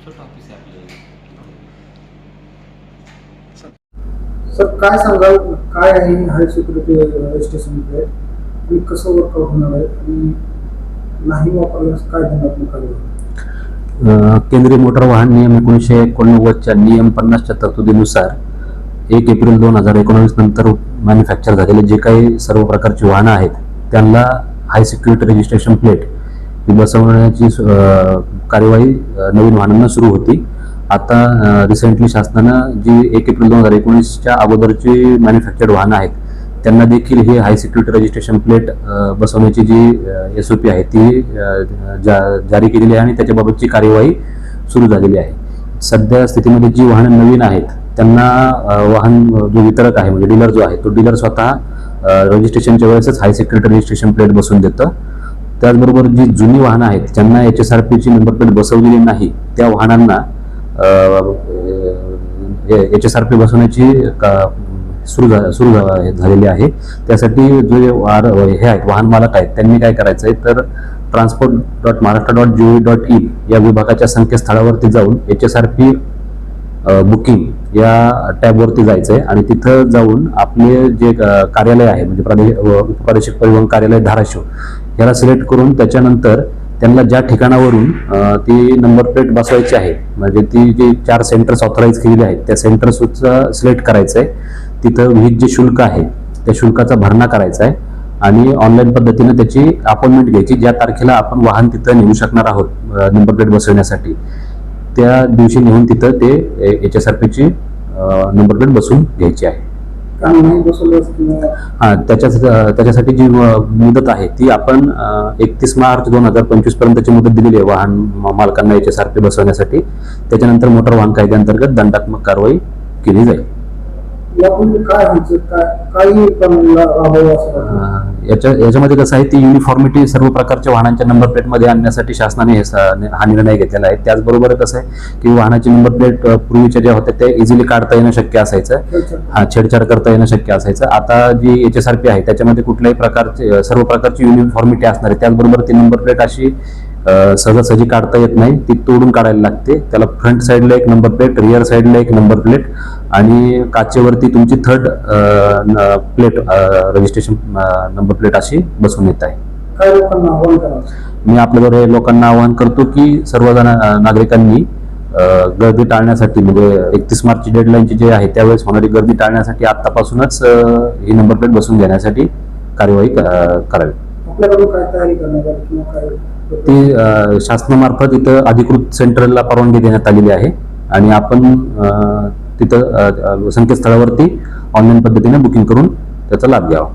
Office आहे आपलं. इथे. सर काय सांगाल? काय आहे हाय सिक्युरिटी रजिस्ट्रेशन प्लेट आणि कसं वर्कआउट होणार आहे? आणि नाही वापरल्यास काय केंद्रीय मोटार वाहन नियम एकोणीसशे एकोणनव्वदच्या नियम पन्नासच्या तरतुदीनुसार एक एप्रिल दोन हजार एकोणावीस नंतर मॅन्युफॅक्चर झालेले जे काही सर्व प्रकारची वाहनं आहेत त्यांना हाय सिक्युरिटी रजिस्ट्रेशन प्लेट ती बसवण्याची कार्यवाही नवीन वाहनांना सुरू होती. आता रिसेंटली शासनानं जी एक एप्रिल दोन हजार एकोणीसच्या अगोदरची मॅन्युफॅक्चर्ड वाहनं आहेत त्यांना देखील ही हाय सिक्युरिटी रजिस्ट्रेशन प्लेट बसवण्याची जी एस ओ पी आहे ती जा जारी केलेली आहे आणि त्याच्याबाबतची कार्यवाही सुरू झालेली आहे. सध्या स्थितीमध्ये जी वाहनं नवीन आहेत त्यांना वाहन जो वितरक आहे म्हणजे डीलर जो आहे तो डीलर स्वतः रजिस्ट्रेशनच्या वेळेसच हाय सिक्युरिटी रजिस्ट्रेशन प्लेट बसून देतं. त्याचबरोबर जी जुनी वाहनं आहेत ज्यांना एच एस आर पीची नंबर प्लेट बसवलेली नाही त्या वाहनांना एच एस आर पी बसवण्याची का- सुरू झा- सुरू झा- झालेली आहे. त्यासाठी जे वार हे आहेत वाहन मालक आहेत त्यांनी काय करायचं आहे तर transport dot Maharashtra dot G dot in या विभागाच्या संकेतस्थळावरती जाऊन H S R P booking या टॅबवरती जायचं आहे आणि तिथं जाऊन आपले जे कार्यालय आहे म्हणजे प्रादेशिक उपप्रादेशिक परिवहन कार्यालय धाराशिव ह्याला सिलेक्ट करून त्याच्यानंतर त्यांना ज्या ठिकाणावरून ती नंबर प्लेट बसवायची आहे म्हणजे ती जी चार सेंटर्स ऑथराईज केलेली आहेत त्या सेंटर्सचं सिलेक्ट करायचं आहे तिथं वीज जे शुल्क आहे त्या शुल्काचा भरणा करायचा आहे आणि ऑनलाईन पद्धतीनं त्याची अपॉइंटमेंट घ्यायची ज्या तारखेला आपण वाहन तिथं नेऊ शकणार आहोत नंबर प्लेट बसवण्यासाठी त्या दिवशी नेऊन तिथं ते एच एस आर पीची नंबर प्लेट बसवून घ्यायची आहे. हा त्याच्या त्याच्यासाठी जी मुदत आहे ती आपण एकतीस मार्च दोन हजार पंचवीस पर्यंतची मुदत दिलेली आहे वाहन मालकांना याच्यासारखे बसवण्यासाठी. त्याच्यानंतर मोटार वाहन कायद्याअंतर्गत दंडात्मक कारवाई केली जाईल. यापूर्वी काय व्हायचं काय काही पण राबवावं असं वाटतं? अ, याच्या याच्यामध्ये कसं आहे ती युनिफॉर्मिटी सर्व प्रकारच्या वाहनांच्या नंबर प्लेटमध्ये आणण्यासाठी शासनाने हे स- हा निर्णय घेतलेला आहे. त्याचबरोबर कसं आहे की वाहनाची नंबर प्लेट पूर्वीच्या ज्या होत्या त्या इझिली काढता येणं शक्य असायचं. हा छेडछाड करता येणं शक्य असायचं. आता जी एच एस आर पी आहे त्याच्यामध्ये कुठल्याही प्रकारचे सर्व प्रकारची युनिफॉर्मिटी असणार आहे. त्याचबरोबर ती नंबर प्लेट अशी सहजासहजी काढता येत नाही. ती तोडून काढायला लागते. त्याला फ्रंट साईडला एक नंबर प्लेट रिअर साईडला एक नंबर प्लेट आणि काचेवरती तुमची third plate registration number plate अशी बसून येत आहे. मी आपल्याद्वारे लोकांना आवाहन करतो की सर्वजण नागरिकांनी गर्दी टाळण्यासाठी म्हणजे एकतीस मार्चची डेडलाईनची जे आहे त्यावेळेस होणारी गर्दी टाळण्यासाठी आत्तापासूनच ही नंबर प्लेट बसून घेण्यासाठी कार्यवाही करावी. आपल्याकडून काय तयारी करण्यात आली किंवा काय ती शासनामार्फत इथं अधिकृत सेंटरला परवानगी देण्यात आलेली आहे. आणि आपण तिथं संकेतस्थळावरती ऑनलाईन पद्धतीने बुकिंग करून त्याचा लाभ घ्यावा.